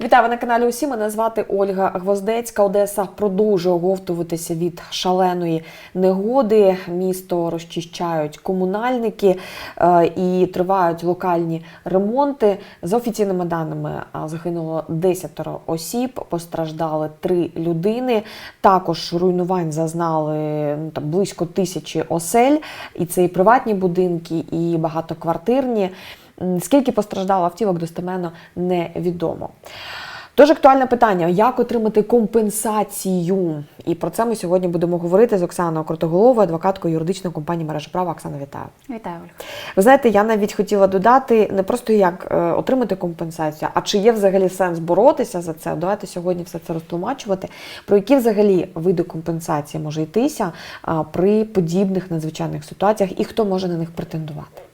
Вітаю ви на каналі. Усі мене звати Ольга Гвоздецька. Одеса продовжує оговтуватися від шаленої негоди. Місто розчищають комунальники е, і тривають локальні ремонти. За офіційними даними загинуло 10 осіб, постраждали 3 людини. Також руйнувань зазнали ну, там, близько тисячі осель, і це і приватні будинки, і багатоквартирні. Скільки постраждало автівок, достеменно невідомо. Тож актуальне питання: як отримати компенсацію? І про це ми сьогодні будемо говорити з Оксаною Крутоголовою, адвокаткою юридичної компанії мережа права. Оксана, вітаю. Вітаю, Ольга. Ви знаєте, я навіть хотіла додати не просто як е, отримати компенсацію, а чи є взагалі сенс боротися за це. Давайте сьогодні все це розтлумачувати. Про які взагалі види компенсації може йтися при подібних надзвичайних ситуаціях і хто може на них претендувати?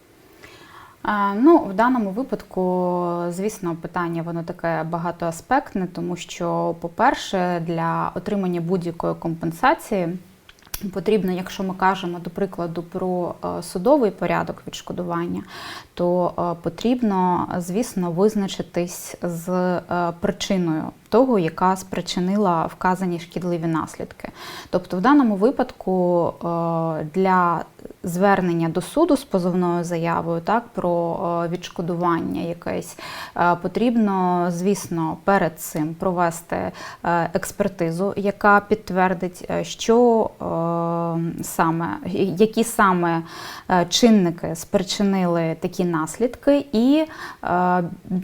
Ну, в даному випадку, звісно, питання воно таке багатоаспектне, тому що, по-перше, для отримання будь-якої компенсації потрібно, якщо ми кажемо, до прикладу, про е, судовий порядок відшкодування, то е, потрібно, звісно, визначитись з е, причиною того, яка спричинила вказані шкідливі наслідки. Тобто, в даному випадку е, для звернення до суду з позовною заявою так, про е, відшкодування якесь, е, потрібно, звісно, перед цим провести експертизу, яка підтвердить, що саме, які саме чинники спричинили такі наслідки, і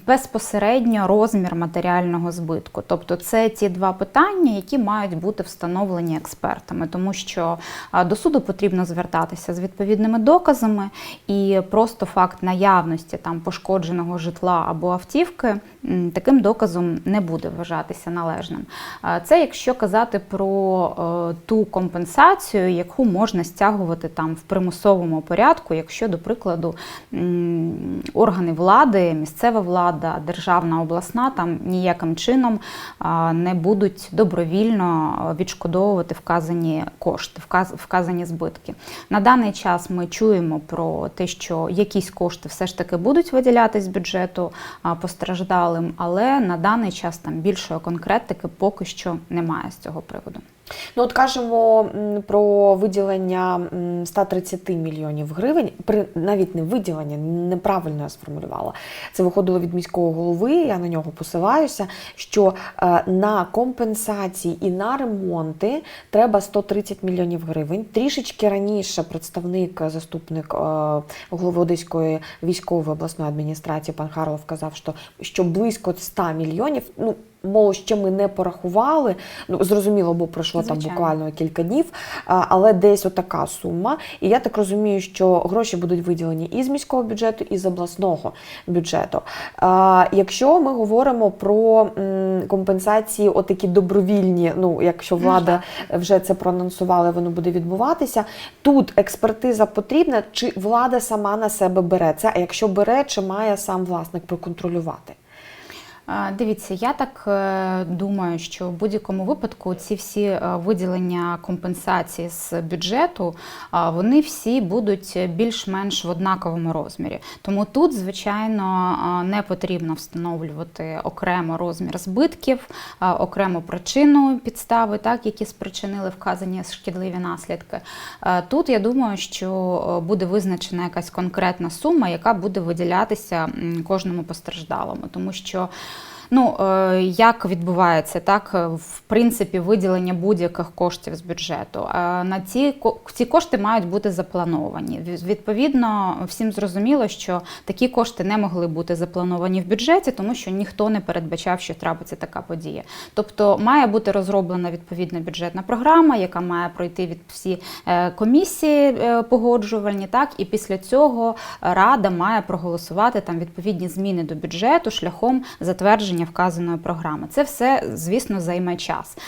безпосередньо розмір матеріального збитку. Тобто, це ті два питання, які мають бути встановлені експертами, тому що до суду потрібно звертатися з відповідними доказами, і просто факт наявності там пошкодженого житла або автівки таким доказом не буде вважатися належним. Це якщо казати про е, ту компенсацію, яку можна стягувати там в примусовому порядку, якщо, до прикладу, органи влади, місцева влада, державна обласна там ніяким чином не будуть добровільно відшкодовувати вказані кошти, вказ- вказані збитки. На даний час ми чуємо про те, що якісь кошти все ж таки будуть виділятись з бюджету постраждалим, але на даний час там більшої конкретики поки що немає з цього приводу. Ну, от кажемо про виділення м, 130 мільйонів гривень, при навіть не виділення, неправильно я сформулювала. Це виходило від міського голови, я на нього посилаюся. Що е, на компенсації і на ремонти треба 130 мільйонів гривень. Трішечки раніше представник, заступник е, голови Одеської військової обласної адміністрації пан Харлов казав, що, що близько 100 мільйонів. Ну Мов, ще ми не порахували. Ну зрозуміло, бо пройшло там буквально кілька днів, але десь отака сума. І я так розумію, що гроші будуть виділені і з міського бюджету, і з обласного бюджету. А, якщо ми говоримо про м, компенсації, отакі добровільні, ну якщо влада вже це проанонсувала, воно буде відбуватися. Тут експертиза потрібна, чи влада сама на себе бере це? А якщо бере, чи має сам власник проконтролювати? Дивіться, я так е, думаю, що в будь-якому випадку ці всі е, виділення компенсації з бюджету, вони всі будуть більш-менш в однаковому розмірі. Тому тут, звичайно, не потрібно встановлювати окремо розмір збитків, окрему причину підстави, так, які спричинили вказані шкідливі наслідки. Е, Тут я думаю, що е, буде визначена якась конкретна сума, яка буде виділятися кожному постраждалому, тому що. Ну, е, як відбувається так, е, в принципі, виділення будь-яких коштів з бюджету. Е, На ці ці кошти мають бути заплановані. Відповідно, всім зрозуміло, що такі кошти не могли бути заплановані в бюджеті, тому що ніхто не передбачав, що трапиться така подія. Тобто має бути розроблена відповідна бюджетна програма, яка має пройти від всі комісії погоджувальні, так і після цього рада має проголосувати там відповідні зміни до бюджету шляхом затвердження вказаної програми. Це все, звісно, займе час.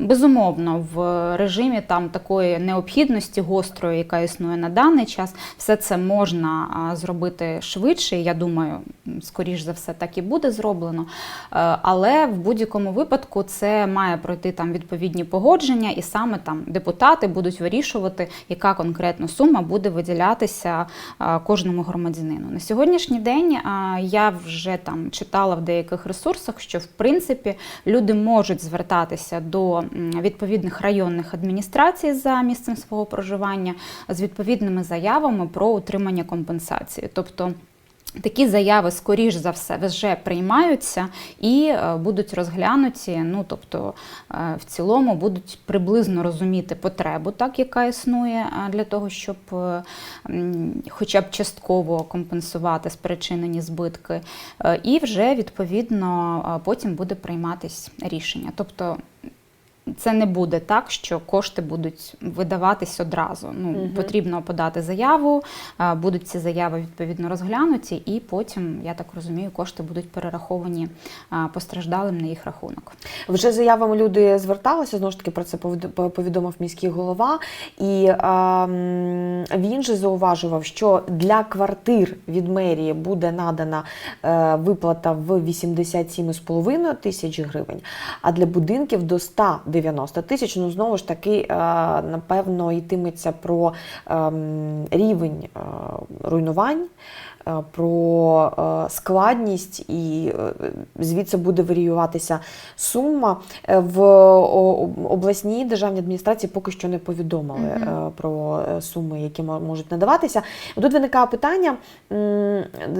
Безумовно, в режимі там такої необхідності гострої, яка існує на даний час, все це можна зробити швидше. Я думаю, скоріш за все, так і буде зроблено. Е, Але в будь-якому випадку це має пройти там відповідні погодження, і саме там депутати будуть вирішувати, яка конкретно сума буде виділятися кожному громадянину. На сьогоднішній день я вже там читала в деяких ресурсах. Ресурсах, що в принципі люди можуть звертатися до відповідних районних адміністрацій за місцем свого проживання з відповідними заявами про отримання компенсації. Тобто Такі заяви, скоріш за все, вже приймаються і е, будуть розглянуті. Ну тобто, е, в цілому будуть приблизно розуміти потребу, так яка існує е, для того, щоб хоча б частково компенсувати спричинені збитки, і вже відповідно потім буде прийматись рішення. Тобто. Це не буде так, що кошти будуть видаватись одразу. Ну Мгм. потрібно подати заяву, будуть ці заяви відповідно розглянуті, і потім, я так розумію, кошти будуть перераховані постраждалим на їх рахунок. Вже заявами люди зверталися, знову ж таки про це повідомив міський голова. І а, він же зауважував, що для квартир від мерії буде надана е, виплата в 87,5 тисяч гривень, а для будинків до 190 тисяч. Ну знову ж таки, е, напевно, йтиметься про ем, рівень е, руйнувань. Е, Про е, складність і е, звідси буде варіюватися сума. В обласній державній адміністрації поки що не повідомили е, про суми, які можуть надаватися. Тут виникає питання.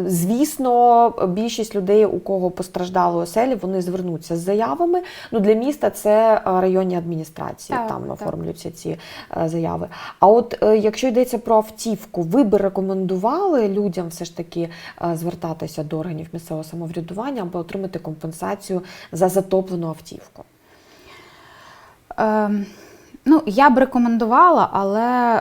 Звісно, більшість людей, у кого постраждали оселі, вони звернуться з заявами. Ну для міста це районні адміністрації, Так, там так. оформлюються ці заяви. А от якщо йдеться про автівку, ви би рекомендували людям все ж таки е, звертатися до органів місцевого самоврядування аби отримати компенсацію за затоплену автівку? Ем, Ну, я б рекомендувала, але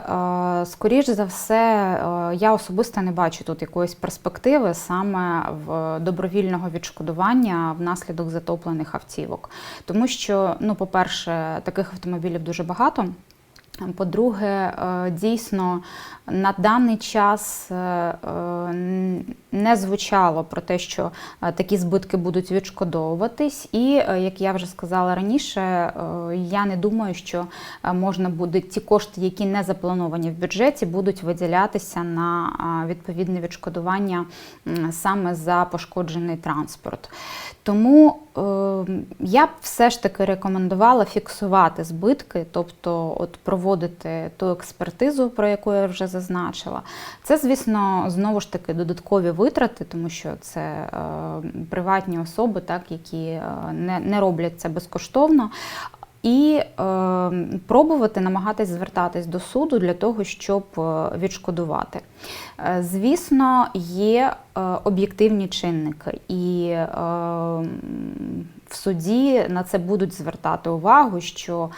е, скоріш за все, е, я особисто не бачу тут якоїсь перспективи саме в добровільного відшкодування внаслідок затоплених автівок. Тому що, ну, по-перше, таких автомобілів дуже багато. По-друге, е, дійсно на даний час е, е, не звучало про те, що е, такі збитки будуть відшкодовуватись. І, як я вже сказала раніше, я не думаю, що можна буде ті кошти, які не заплановані в бюджеті, будуть виділятися на відповідне відшкодування саме за пошкоджений транспорт. Тому я б все ж таки рекомендувала фіксувати збитки, тобто от проводити ту експертизу, про яку я вже зазначила. Це, звісно, знову ж таки додаткові витрати, тому що це е, приватні особи, так, які е, не, не роблять це безкоштовно. І е, пробувати намагатись звертатись до суду для того, щоб е, відшкодувати. Е, Звісно, є е, об'єктивні чинники, і е, в суді на це будуть звертати увагу, що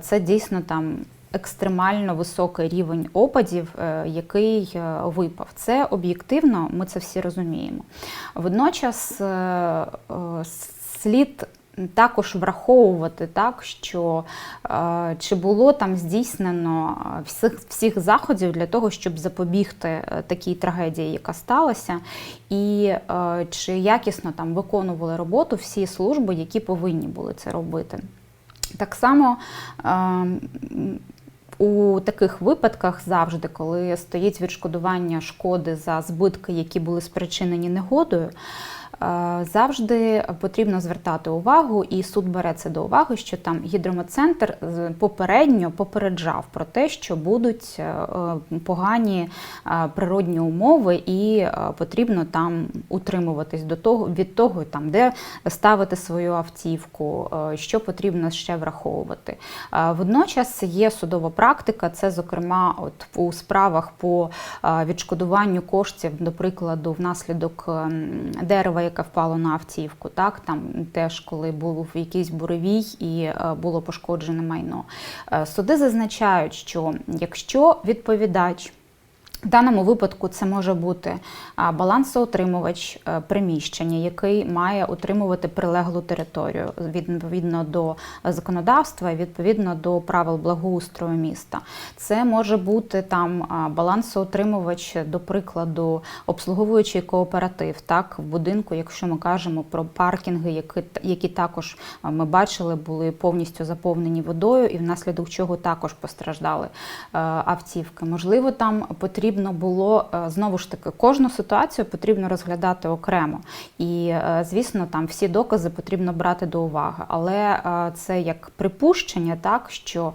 це дійсно там. Екстремально високий рівень опадів, е, який е, випав. Це об'єктивно, ми це всі розуміємо. Водночас е, слід також враховувати так, що чи було там здійснено всіх, всіх заходів для того, щоб запобігти такій трагедії, яка сталася, і чи якісно там виконували роботу всі служби, які повинні були це робити. Так само. У таких випадках завжди, коли стоїть відшкодування шкоди за збитки, які були спричинені негодою, завжди потрібно звертати увагу, і суд бере це до уваги, що там гідрометцентр з- попередньо попереджав про те, що будуть е, е, погані е, природні умови, і е, потрібно там утримуватись до того від того, там де ставити свою автівку, е, що потрібно ще враховувати. Е, Водночас є судова практика, це зокрема от у справах по е, відшкодуванню коштів, до прикладу, внаслідок ем, дерева, яке впало на автівку. Так там теж коли був якийсь буревій і е, було пошкоджене майно. Е, Суди зазначають, що якщо відповідач в даному випадку це може бути балансоутримувач е, приміщення, який має утримувати прилеглу територію відповідно до законодавства і відповідно до правил благоустрою міста. Це може бути там балансоутримувач, до прикладу, обслуговуючий кооператив, так в будинку, якщо ми кажемо про паркінги, які, які також ми бачили, були повністю заповнені водою, і внаслідок чого також постраждали е, автівки. Можливо, там потрібно потрібно було е, знову ж таки кожну ситуацію потрібно розглядати окремо. І, е, звісно, там всі докази потрібно брати до уваги. Але е, це як припущення, так що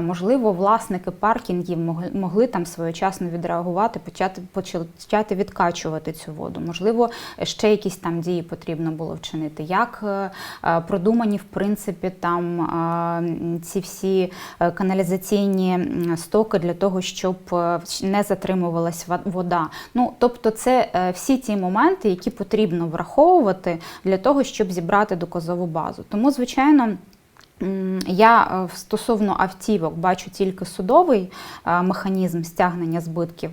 можливо власники паркінгів могли, там своєчасно відреагувати, почати почати відкачувати цю воду. Можливо, ще якісь там дії потрібно було вчинити. Як продумані в принципі там ці всі каналізаційні стоки для того, щоб не затримувалась ва- вода. Ну тобто, це е, всі ті моменти, які потрібно враховувати для того, щоб зібрати доказову базу. Тому, звичайно. Я е, стосовно автівок бачу тільки судовий е, механізм стягнення збитків,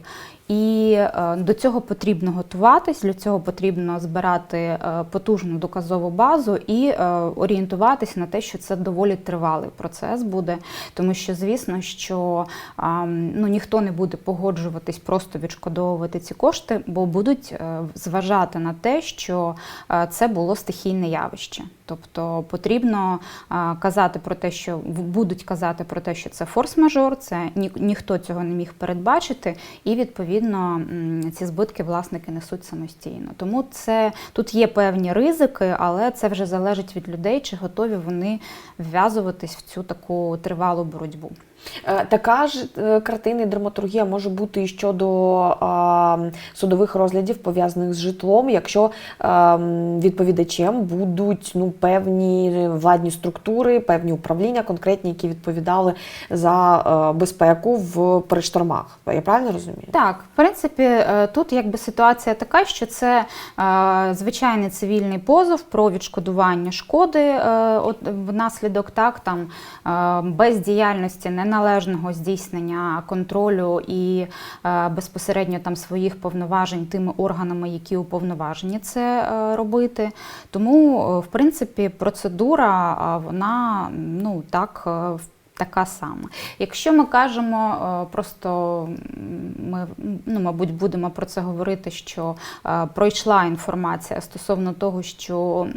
і е, до цього потрібно готуватись, для цього потрібно збирати е, потужну доказову базу і е, орієнтуватись на те, що це доволі тривалий процес буде, тому що звісно, що ну, ніхто не буде погоджуватись просто відшкодовувати ці кошти, бо будуть зважати на те, що це було стихійне явище. Тобто потрібно казати про те, що будуть казати про те, що це форс-мажор, це ні, ніхто цього не міг передбачити, і відповідно м, ці збитки власники несуть самостійно. Тому це тут є певні ризики, але це вже залежить від людей, чи готові вони вв'язуватись в цю таку тривалу боротьбу. Е, Така ж е, картина і драматургія може бути і щодо судових розглядів пов'язаних з житлом, якщо відповідачем будуть ну, певні владні структури, певні управління конкретні, які відповідали за е, безпеку в при штормах. Я правильно розумію? Так, в принципі, тут якби ситуація така, що це звичайний цивільний позов про відшкодування шкоди внаслідок так там бездіяльності неналежного здійснення контролю і е, безпосередньо там своїх повноважень тими органами, які уповноважені це е, робити. Тому, е, в принципі, процедура вона ну так. в- Така сама. Якщо ми кажемо е, просто, ми, ну, мабуть, будемо про це говорити, що е, пройшла інформація стосовно того, що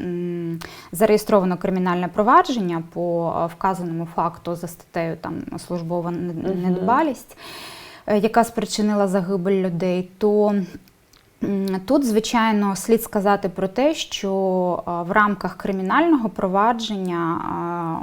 зареєстровано кримінальне провадження по е, вказаному факту за статтею там службова недбалість, яка спричинила загибель людей, то Тут, звичайно, слід сказати про те, що в рамках кримінального провадження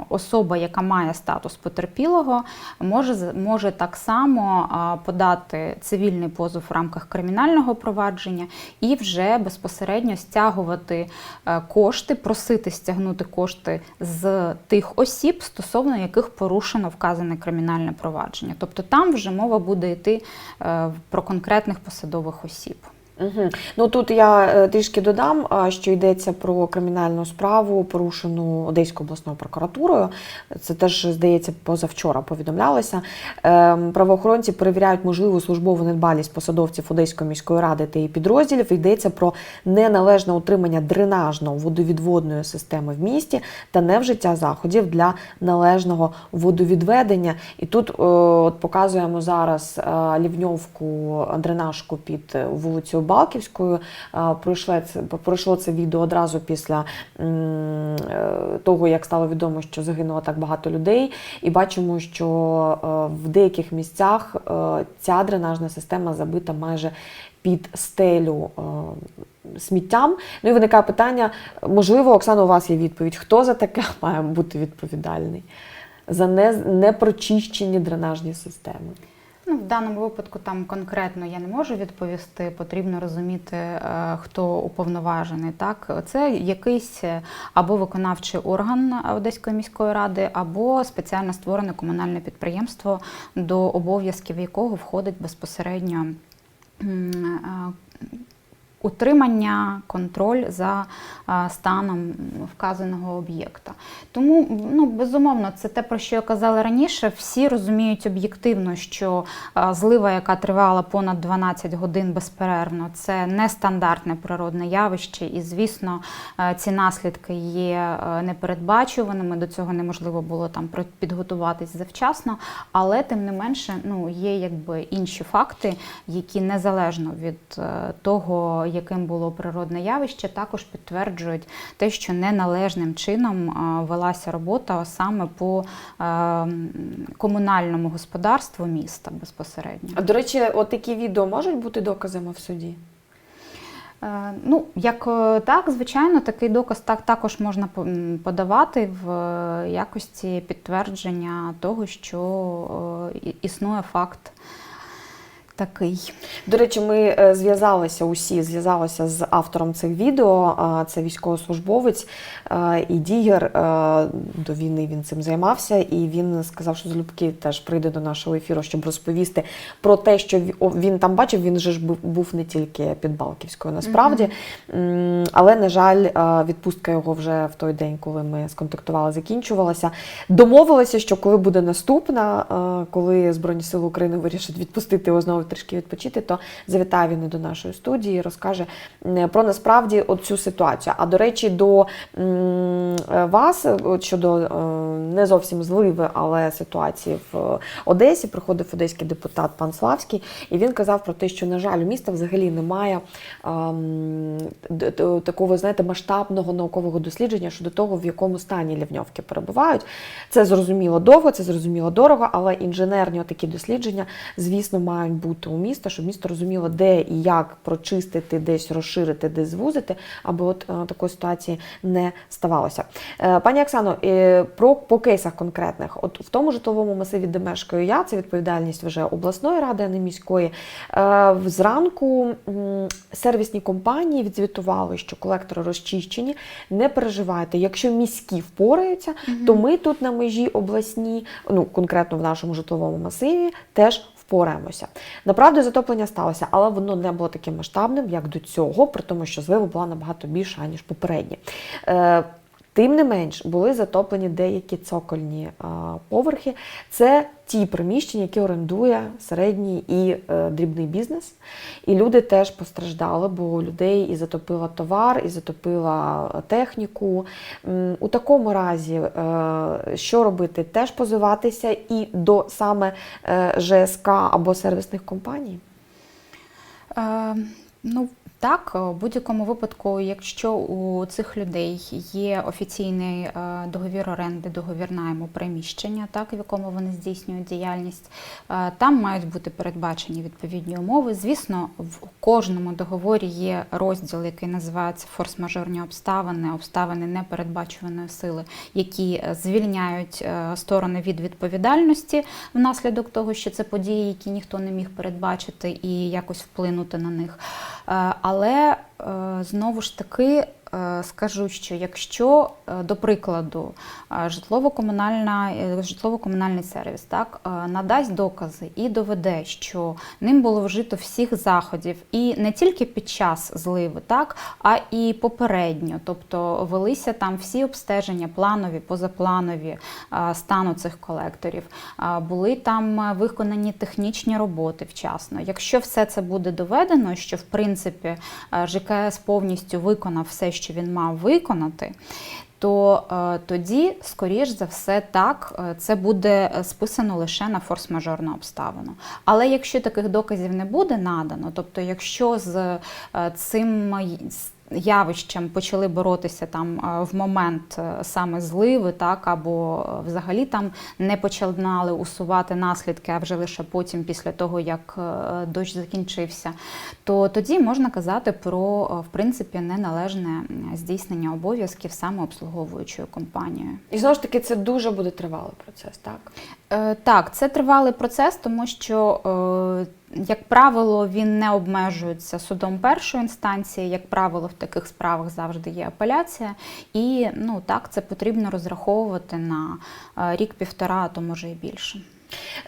особа, яка має статус потерпілого, може, може так само подати цивільний позов в рамках кримінального провадження і вже безпосередньо стягувати е, кошти, просити стягнути кошти з тих осіб, стосовно яких порушено вказане кримінальне провадження. Тобто там вже мова буде йти е, про конкретних посадових осіб. Угу. Ну тут я е, трішки додам, що йдеться про кримінальну справу, порушену Одеською обласною прокуратурою. Це теж, здається, позавчора повідомлялося. Ем, Правоохоронці перевіряють можливу службову недбалість посадовців Одеської міської ради та її підрозділів. Йдеться про неналежне утримання дренажно-водовідводної системи в місті та невжиття заходів для належного водовідведення. І тут е, от показуємо зараз е, лівньовку дренажку під вулицею Балківською. Пройшло це, пройшло це відео одразу після е, того, як стало відомо, що загинуло так багато людей. І бачимо, що е, в деяких місцях е, ця дренажна система забита майже під стелю сміттям. Ну і виникає питання: можливо, Оксана, у вас є відповідь, хто за таке має бути відповідальний? За непрочищені дренажні системи. Ну, в даному випадку там конкретно я не можу відповісти. Потрібно розуміти, е, хто уповноважений. Так, це якийсь е, або виконавчий орган Одеської міської ради, або спеціально створене комунальне підприємство, до обов'язків якого входить безпосередньо. Утримання, контроль за станом вказаного об'єкта. Тому, ну, безумовно, це те, про що я казала раніше. Всі розуміють об'єктивно, що злива, яка тривала понад 12 годин безперервно, це нестандартне природне явище, і, звісно, ці наслідки є непередбачуваними. До цього неможливо було там підготуватись завчасно, але тим не менше, ну, є якби інші факти, які незалежно від е, того, яким було природне явище, також підтверджують те, що неналежним чином е, велася робота саме по е, комунальному господарству міста безпосередньо. А до речі, от такі відео можуть бути доказами в суді? Е, Ну, як так, звичайно, такий доказ так також можна подавати в якості підтвердження того, що існує факт такий. До речі, ми е, зв'язалися усі, зв'язалися з автором цих відео. Це військовослужбовець е, і дігер. е, До війни він цим займався, і він сказав, що залюбки теж прийде до нашого ефіру, щоб розповісти про те, що він там бачив. Він же ж був- не тільки під Балківською, насправді. М, Але, на жаль, відпустка його вже в той день, коли ми сконтактували, закінчувалася. Домовилися, що коли буде наступна, коли Збройні Сили України вирішать відпустити його знову трішки відпочити, то завітає він до нашої студії розкаже про насправді цю ситуацію. А до речі, до е, вас, щодо е, не зовсім зливи, але ситуації в Одесі, приходив одеський депутат пан Славський, і він казав про те, що, на жаль, у міста взагалі немає ем, такого, знаєте, масштабного наукового дослідження щодо того, в якому стані лівньовки перебувають. Це зрозуміло довго, це зрозуміло дорого, але інженерні такі дослідження, звісно, мають бути у міста, щоб місто розуміло, де і як прочистити, десь розширити, десь звузити, аби от е, такої ситуації не ставалося. Е, Пані Оксано, е, про по кейсах конкретних, от в тому житловому масиві, де мешкаю я, це відповідальність вже обласної ради, а не міської. Зранку сервісні компанії відзвітували, що колектори розчищені. Не переживайте, якщо міські впораються, то ми тут на межі обласній, ну конкретно в нашому житловому масиві, теж впораємося. Направду затоплення сталося, але воно не було таким масштабним, як до цього, при тому, що злива була набагато більша, ніж попередні. Тим не менш, були затоплені деякі цокольні поверхи. Це ті приміщення, які орендує середній і е, дрібний бізнес. І люди теж постраждали, бо людей і затопила товар, і затопила техніку. У такому разі, е, що робити? Теж позиватися і до саме е, ЖСК або сервісних компаній. Е, ну, так, в будь-якому випадку, якщо у цих людей є офіційний е, договір оренди, договір найму приміщення, так, в якому вони здійснюють діяльність, е, там мають бути передбачені відповідні умови. Звісно, в кожному договорі є розділ, який називається форс-мажорні обставини, обставини непередбачуваної сили, які е, звільняють е, сторони від відповідальності внаслідок того, що це події, які ніхто не міг передбачити і якось вплинути на них. Але е, знову ж таки скажу, що якщо, е, до прикладу, е, е, житлово-комунальний сервіс так, е, надасть докази і доведе, що ним було вжито всіх заходів, і не тільки під час зливи, так, а і попередньо, тобто велися там всі обстеження, планові, позапланові е, стану цих колекторів, е, були там е, виконані технічні роботи вчасно. Якщо все це буде доведено, що в принципі е, ЖКС повністю виконав все, що він мав виконати. То е, тоді, скоріш за все, так е, це буде е, списано лише на форс-мажорну обставину. Але якщо таких доказів не буде надано, тобто, якщо з цим з явищем почали боротися там е, в момент е, саме зливи, так або е, взагалі там не починали усувати наслідки, а вже лише потім, після того як дощ закінчився, то тоді можна казати про в принципі неналежне здійснення обов'язків саме обслуговуючою компанією. І знову ж таки, це дуже буде тривалий процес, так? Е, Так, це тривалий процес, тому що, е, як правило, він не обмежується судом першої інстанції. Як правило, в таких справах завжди є апеляція, і ну так це потрібно розраховувати на е, рік-півтора, а то може і більше.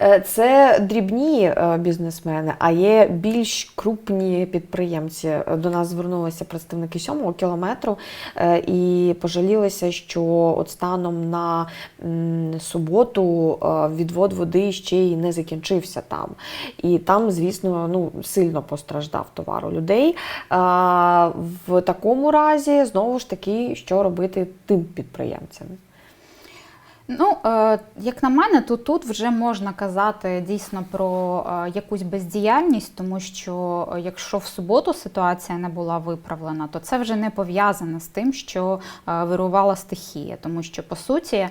Е, Це дрібні е, бізнесмени, а є більш крупні підприємці. До нас звернулися представники сьомого кілометру е, і пожалілися, що от станом на суботу відвод води ще й не закінчився там. І там, звісно, ну, сильно постраждав товар у людей. В такому разі, знову ж таки, що робити тим підприємцям? Ну, е, як на мене, то тут вже можна казати дійсно про е, якусь бездіяльність, тому що е, якщо в суботу ситуація не була виправлена, то це вже не пов'язане з тим, що вирувала стихія, тому що по суті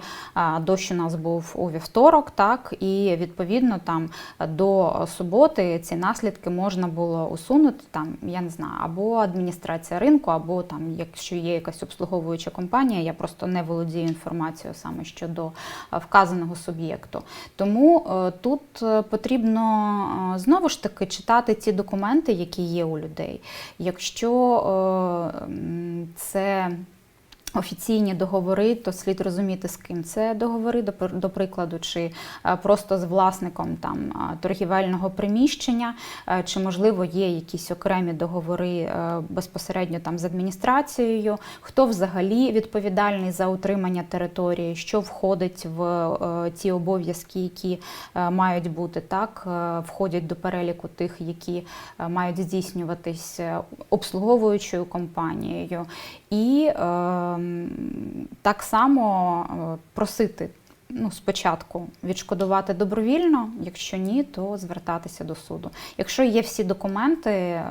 дощ у нас був у вівторок, так і відповідно там до суботи ці наслідки можна було усунути. Там я не знаю, або адміністрація ринку, або там, якщо є якась обслуговуюча компанія, я просто не володію інформацією саме щодо е, вказаного суб'єкту. Тому е, тут е, потрібно знову ж таки читати ті документи, які є у людей. Якщо це Офіційні договори, то слід розуміти, з ким це договори, до, прикладу, чи е, просто з власником там е, торгівельного приміщення, е, чи можливо є якісь окремі договори безпосередньо там з адміністрацією, хто взагалі відповідальний за утримання території, що входить в ті обов'язки, які мають бути так, входять до переліку тих, які мають здійснюватись обслуговуючою компанією, і так само е, просити. Ну, спочатку відшкодувати добровільно, якщо ні, то звертатися до суду. Якщо є всі документи, е,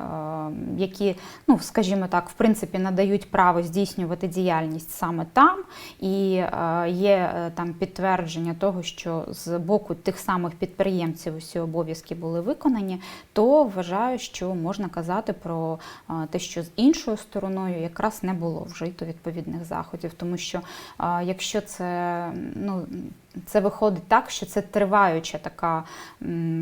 які, ну скажімо так, в принципі надають право здійснювати діяльність саме там, і е, є е, там підтвердження того, що з боку тих самих підприємців усі обов'язки були виконані, то вважаю, що можна казати про те, що з іншою стороною якраз не було вжито відповідних заходів, тому що якщо це ну. Це виходить так, що це триваюча така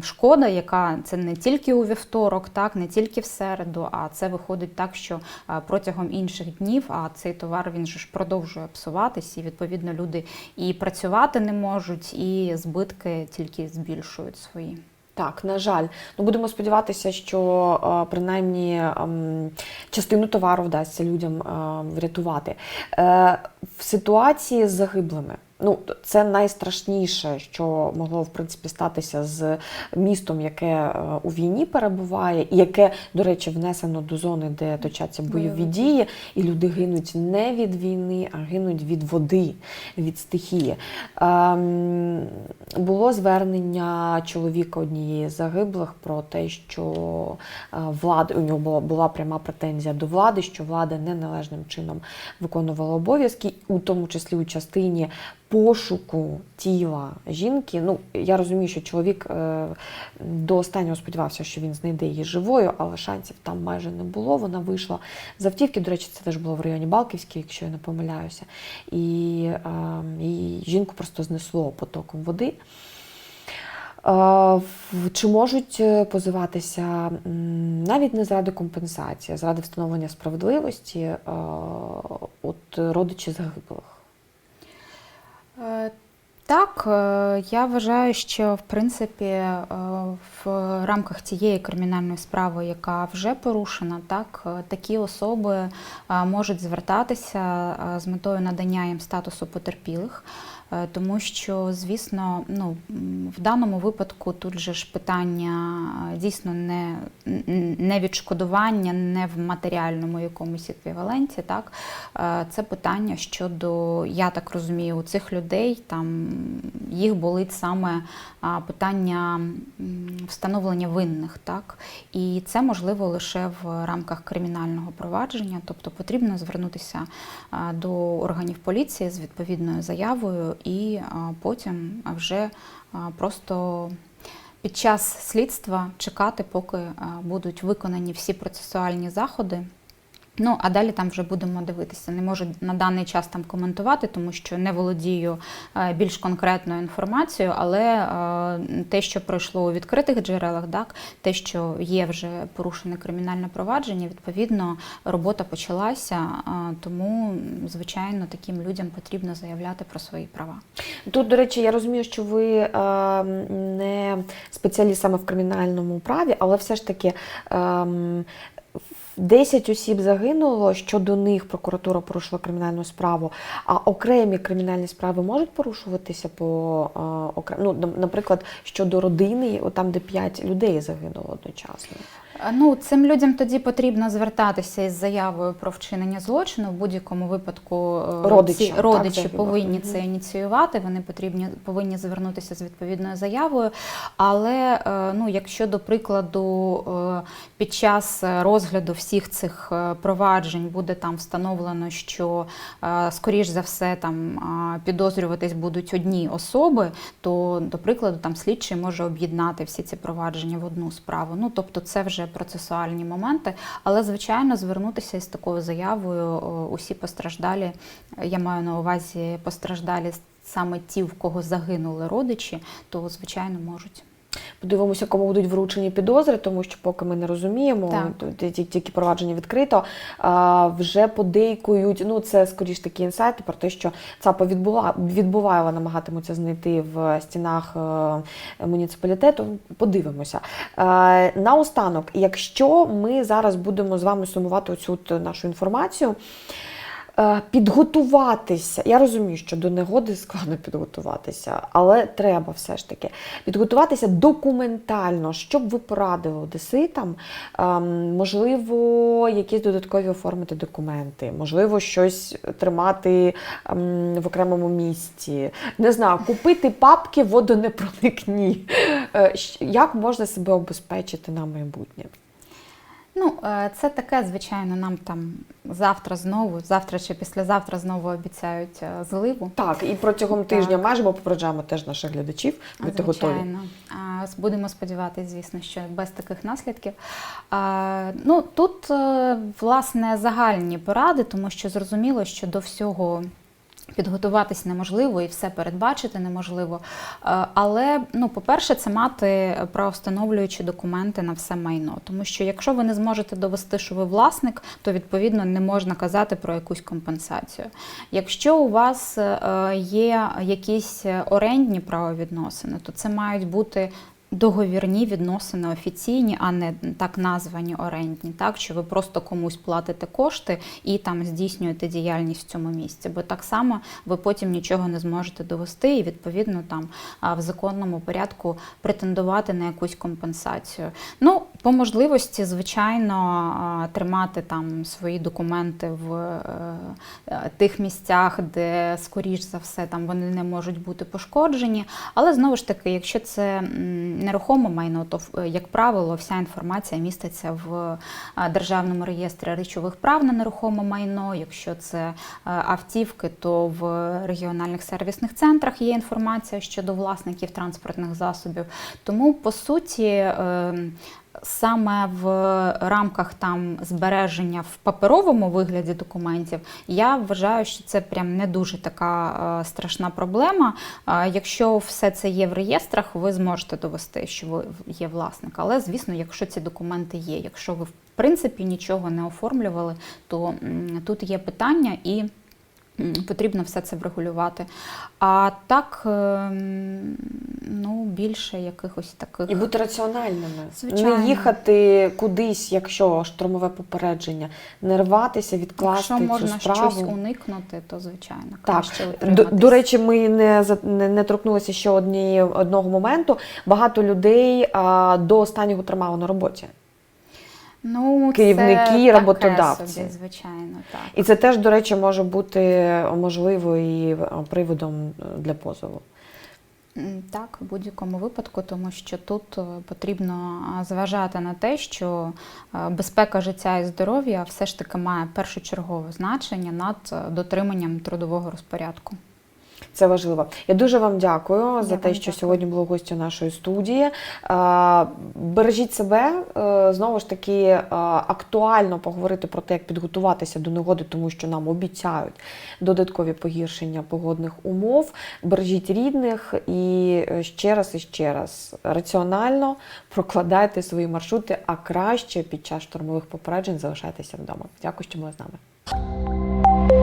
шкода, яка це не тільки у вівторок, так не тільки в середу, а це виходить так, що протягом інших днів, а цей товар він ж продовжує псуватись, і відповідно люди і працювати не можуть, і збитки тільки збільшують свої. Так, на жаль, ну будемо сподіватися, що принаймні ем, частину товару вдасться людям е, врятувати. Е, В ситуації з загиблими. Ну, це найстрашніше, що могло в принципі статися з містом, яке е, у війні перебуває, і яке, до речі, внесено до зони, де точаться бойові дії, і люди гинуть не від війни, а гинуть від води, від стихії. Ем, було звернення чоловіка однієї з загиблих про те, що е, влада у нього була, була пряма претензія до влади, що влада неналежним чином виконувала обов'язки, у тому числі у частині пошуку тіла жінки. Ну, я розумію, що чоловік е, до останнього сподівався, що він знайде її живою, але шансів там майже не було. Вона вийшла з автівки. До речі, це теж було в районі Балківській, якщо я не помиляюся. І, е, і жінку просто знесло потоком води. Е, Чи можуть позиватися навіть не заради компенсації, а заради встановлення справедливості от родичі загиблих? Е, Так, е, я вважаю, що в принципі е, в рамках цієї кримінальної справи, яка вже порушена, так такі особи можуть звертатися з метою надання їм статусу потерпілих. Е, Тому що, звісно, ну в даному випадку тут же ж питання е, дійсно не, не відшкодування, не в матеріальному якомусь еквіваленті. Так Е, це питання щодо, я так розумію, у цих людей там їх болить саме питання встановлення винних, так і це можливо лише в рамках кримінального провадження, тобто потрібно звернутися до органів поліції з відповідною заявою, і потім вже просто. Під час слідства чекати, поки будуть виконані всі процесуальні заходи. Ну, а далі там вже будемо дивитися. Не можу на даний час там коментувати, тому що не володію е, більш конкретною інформацією, але е, те, що пройшло у відкритих джерелах, так, те, що є вже порушене кримінальне провадження, відповідно, робота почалася. е, Тому, звичайно, таким людям потрібно заявляти про свої права. Тут, до речі, я розумію, що ви не спеціаліст саме в кримінальному праві, але все ж таки. Ем, 10 осіб загинуло, щодо них прокуратура порушила кримінальну справу, а окремі кримінальні справи можуть порушуватися по окрему, ну, наприклад, щодо родини, там, де 5 людей загинуло одночасно. Ну, цим людям тоді потрібно звертатися із заявою про вчинення злочину. В будь-якому випадку е, Родичі, ці родичі загиблих. повинні це ініціювати. Вони потрібні повинні звернутися з відповідною заявою. Але е, ну, якщо до прикладу е, під час розгляду всіх цих проваджень буде там встановлено, що скоріш за все там підозрюватись будуть одні особи, то до прикладу там слідчий може об'єднати всі ці провадження в одну справу. Ну тобто це вже процесуальні моменти. Але звичайно, звернутися із такою заявою усі постраждалі. Я маю на увазі постраждалі саме ті, в кого загинули родичі, то звичайно можуть. Подивимося, кому будуть вручені підозри, тому що поки ми не розуміємо, тільки провадження відкрито. А, вже подейкують. Ну це скоріш такі інсайти про те, що ЦАПа відбула відбуває, намагатимуться знайти в стінах е, муніципалітету. Подивимося. Наостанок, якщо ми зараз будемо з вами сумувати оцю нашу інформацію. Е, Підготуватися. Я розумію, що до негоди складно підготуватися, але треба все ж таки підготуватися документально. Що б ви порадили одеситам? Ем, Можливо, якісь додаткові оформити документи, можливо, щось тримати ем, в окремому місці. Не знаю, купити папки водонепроникні. Е, Як можна себе обезпечити на майбутнє? Ну, е, це таке, звичайно, нам там завтра знову, завтра чи післязавтра знову обіцяють е, зливу. Так, і протягом Так. тижня майже попереджаємо теж наших глядачів. Будьте готові. Звичайно. Будемо сподіватися, звісно, що без таких наслідків. Ну, тут, е, власне, загальні поради, тому що зрозуміло, що до всього. Підготуватись неможливо і все передбачити неможливо. Е, Але, ну, по-перше, це мати правовстановлюючі документи на все майно. Тому що якщо ви не зможете довести, що ви власник, то відповідно не можна казати про якусь компенсацію. Якщо у вас е, є якісь орендні правовідносини, то це мають бути договірні відносини офіційні, а не так названі орендні, так що ви просто комусь платите кошти і там здійснюєте діяльність в цьому місці. Бо так само ви потім нічого не зможете довести і відповідно там в законному порядку претендувати на якусь компенсацію. Ну, по можливості, звичайно, тримати там свої документи в е, е, тих місцях, де скоріш за все там вони не можуть бути пошкоджені. Але знову ж таки, якщо це нерухоме майно, то е, як правило вся інформація міститься в е, державному реєстрі речових прав на нерухоме майно. Якщо це е, автівки, то в регіональних сервісних центрах є інформація щодо власників транспортних засобів. Тому по суті. Саме в рамках там збереження в паперовому вигляді документів, я вважаю, що це прям не дуже така е, страшна проблема. Е, якщо все це є в реєстрах, ви зможете довести, що ви є власник. Але звісно, якщо ці документи є, якщо ви в принципі нічого не оформлювали, то тут є питання і. Потрібно все це врегулювати. А так, ем, ну, більше якихось таких. І бути раціональними. Звичайно. Не їхати кудись, якщо штурмове попередження, не рватися, відкласти Якщо можна цю справу. щось уникнути, то звичайно Так, До, до речі, ми не, не, не торкнулися ще однієї, одного моменту. Багато людей а, до останнього тримали на роботі. Ну, керівники, це таке роботодавці. Собі, звичайно, так. І це теж, до речі, може бути можливо і е, приводом для позову. Так, в будь-якому випадку, тому що тут е, потрібно зважати на те, що е, безпека життя і здоров'я все ж таки має першочергове значення над е, дотриманням трудового розпорядку. Це важливо. Я дуже вам дякую за Я те, що дякую. сьогодні було гостю нашої студії. Е, Бережіть себе. Е, Знову ж таки, е, актуально поговорити про те, як підготуватися до негоди, тому що нам обіцяють додаткові погіршення погодних умов. Бережіть рідних і ще раз і ще раз раціонально прокладайте свої маршрути, а краще під час штурмових попереджень залишайтеся вдома. Дякую, що були з нами.